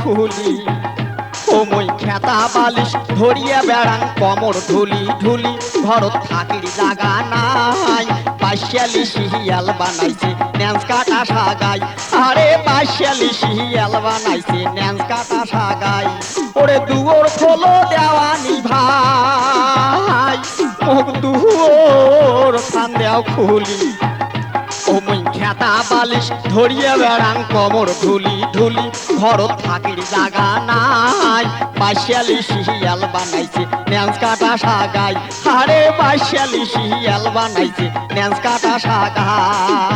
খুলি। ও মই খেতা বালিশ ধরিয়া বেড়ান কমর ঢুলি ঢুলি ঘরত থাকির জাগা নাই। পাশালি শিয়াল বানাইছে ন্যান্স কাটা সাগাই। আরে পাশালি শিয়াল বানাইছে ন্যান্স কাটা সাগাই। ওরে দুয়োর খোলো দেওয়ানি ভাই। মুখ দুয়োর খান দেও খুলি। ও মুই খেতা বালিশ ধরিয়া বেড়াং কমর ধুলি ধুলি, ঘর থাকির জাগা নাই। পাশিয়ালি শিয়াল বানাইছে ন্যান্স কাটা সাগাই আরে পাশিয়ালি শিয়াল বানাইছে ন্যান্স কাটা সাগাই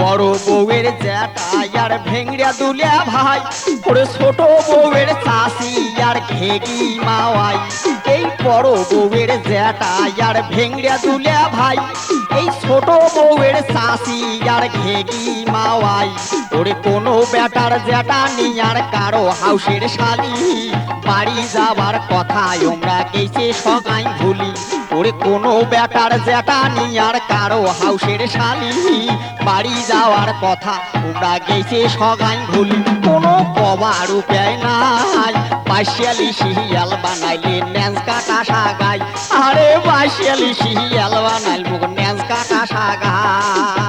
বড় বউয়ের জ্যাটা আর ভেংড়া দুলিয়া ভাই। ওরে ছোট বউয়ের চাষি আর ঘেগি মাওয়াই। এই বড় বউয়ের জ্যাটা আর ভেংড়া দুলিয়া ভাই। এই ছোট বউয়ের চাষি আর ঘেগি মাওয়াই। ওরে কোনো বেটার জ্যাটা নিয়ার কারও হাউসের শালি। বাড়ি যাবার কথা আমরা গেছে সগাই ভুলি। ওরে কোনো ব্যাটার জ্যাটা আর কারও হাউসের শালি বাড়ি যাওয়ার কথা ওরা গেছে সগাই ভুলি, কোনো কবার উপায় নাই। পাশিয়ালি শিহিয়াল বানাইলে ন্যান্স কাটা সাগাই। আরে পাশিয়ালি শিহিয়াল বানাইল মুখ ন্যান্স কাটা সাগাই।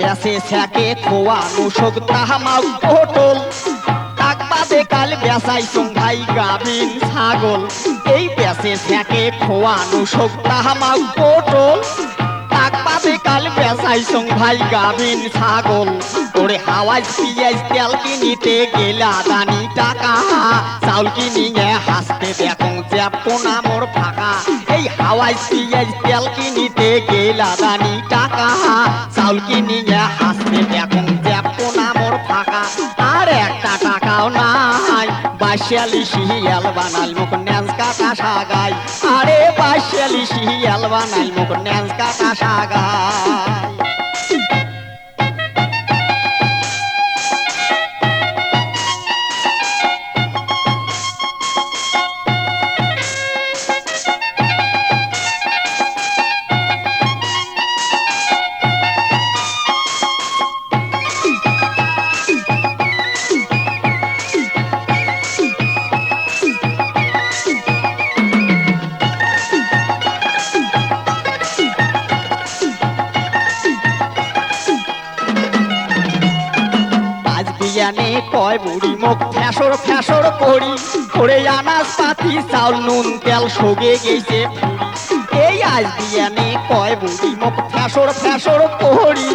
এই যে বেসে ছ্যাকে খোয়ানো শোক তাহামাও পটল তাকবাদে কাল বেসাই ভাই গাবিন ছাগল। এই ব্যাসে বেসে ছ্যাকে খোয়ানো শোক তাহামাও পটল তাকবাদে কাল বেসাই ভাই গাবিন ছাগল। ওরে হাওয়াজ পিঁয়াজ তেল কিনিতে গেলা দানি টাকা। চাউল কিনিয়ে হাসতে দেখুন জ্যাপো ফাঁকা পিঁয়াজ তেল কিনিতে গেলা দানি টাকা। চাউল কিনিয়ে হাসতে দেখুন না মোর ফাঁকা। আর একটা টাকাও নাই। বাসিয়ালি শিয়াল বানাল মুখ ন্যান্স কাটা সাগাই। আরে বাসিয়ালি শিয়াল বানাল মুখ ন্যান্স কাটা সাগাই। আজ বিয়ানে কয় বুড়ি মুখ ফ্যাসর ফ্যাসর করি। করে আনাজ পাতি, চাউল, নুন, তেল সগে গেছে। এই আজ বিয়ানে কয় বুড়ি মুখ ফ্যাসর ফ্যাসর করি।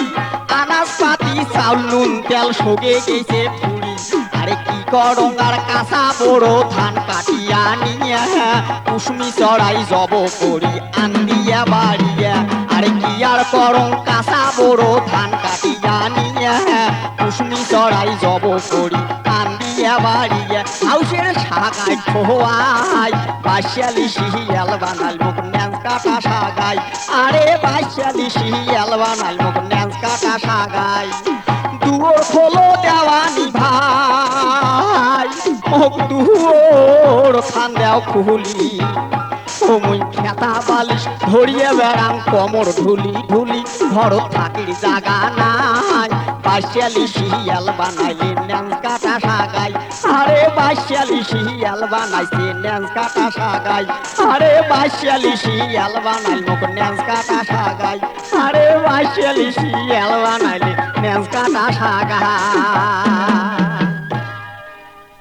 আনাজ পাতি, চাউল, নুন, তেল সগে গেছে আরে কি করং আর কাঁচা বড় ধান কাটিয়া নিয়া। কুসুমি চড়াই জব করি, আন্দিয়া বাড়িয়া। আরে কি আর করং, কাঁচা বড় ধান কাটিয়া নিয়া। চড়াই জব করি। আন্দিয়া বাড়িয়া হাউসের সাগাই খোয়াই। বাসিয়ালি শিয়াল বানাল মুখ ন্যান্স কাটা সাগাই। আরে বাসিয়ালি শিয়াল বানাল মুখ ন্যান্স কাটা সাগাই। দুয়োর খোলো দেওয়ানি ভাই, মুখ দুয়োর খান দেও খুলি। মুই খেতা বালিশ ধরিয়ে বেড়াং কমর ঢুলি ঢুলি, ঘর থাকির জাগা নাই। বাসিয়ালি শিয়াল বানাইলে ন্যাং কাটা সাগাই। আরে বাসিয়ালি শিয়াল বানাইছে ন্যাং কাটা সাগাই। আরে বাসিয়ালি শিয়াল বানাই মুখ ন্যাং কাটা সাগাই। আরে বাসিয়ালি শিয়াল বানাইলে ন্যাং কাটা সাগাই।